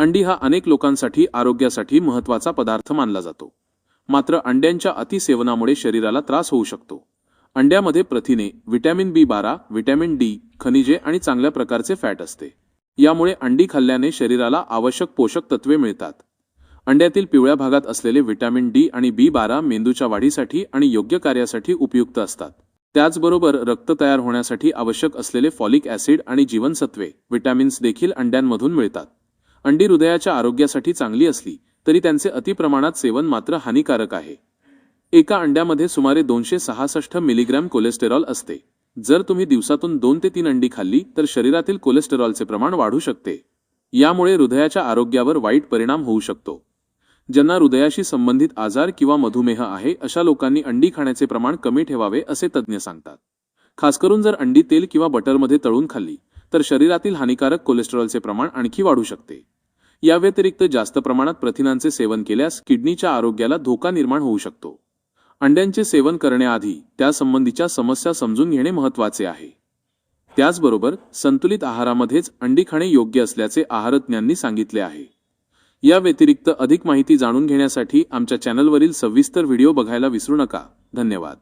अंडी हा अनेक लोकांसाठी आरोग्यासाठी महत्त्वाचा पदार्थ मानला जातो. मात्र अंड्यांच्या अतिसेवनामुळे शरीराला त्रास होऊ शकतो. अंड्यामध्ये प्रथिने व्हिटॅमिन बी बारा व्हिटॅमिन डी खनिजे आणि चांगल्या प्रकारचे फॅट असते. यामुळे अंडी खाल्ल्याने शरीराला आवश्यक पोषक तत्वे मिळतात. अंड्यातील पिवळ्या भागात असलेले व्हिटॅमिन डी आणि बी बारा मेंदूच्या वाढीसाठी आणि योग्य कार्यासाठी उपयुक्त असतात. त्याचबरोबर रक्त तयार होण्यासाठी आवश्यक असलेले फॉलिक ॲसिड आणि जीवनसत्वे विटॅमिन्स देखील अंड्यांमधून मिळतात. अंडी हृदयाच्या आरोग्यासाठी चांगली असली तरी त्यांचे अतिप्रमाणात सेवन मात्र हानिकारक आहे. एका अंड्यामध्ये सुमारे दोनशे सहासष्ट मिलीग्रॅम कोलेस्टेरॉल असते. जर तुम्ही दिवसातून दोन ते तीन अंडी खाल्ली तर शरीरातील कोलेस्टेरॉलचे प्रमाण वाढू शकते. यामुळे हृदयाच्या आरोग्यावर वाईट परिणाम होऊ शकतो. ज्यांना हृदयाशी संबंधित आजार किंवा मधुमेह आहे अशा लोकांनी अंडी खाण्याचे प्रमाण कमी ठेवावे असे तज्ज्ञ सांगतात. खास करून जर अंडी तेल किंवा बटरमध्ये तळून खाल्ली तर शरीरातील हानिकारक कोलेस्टेरॉलचे प्रमाण आणखी वाढू शकते. या व्यतिरिक्त जास्त प्रमाणात प्रथिनांचे सेवन केल्यास किडनीच्या आरोग्याला धोका निर्माण होऊ शकतो. अंड्यांचे सेवन करण्याआधी त्यासंबंधीच्या समस्या समजून घेणे महत्त्वाचे आहे. त्याचबरोबर संतुलित आहारामध्येच अंडी खाणे योग्य असल्याचे आहारतज्ञांनी सांगितले आहे. या व्यतिरिक्त अधिक माहिती जाणून घेण्यासाठी आमच्या चॅनलवरील सविस्तर व्हिडिओ बघायला विसरू नका. धन्यवाद.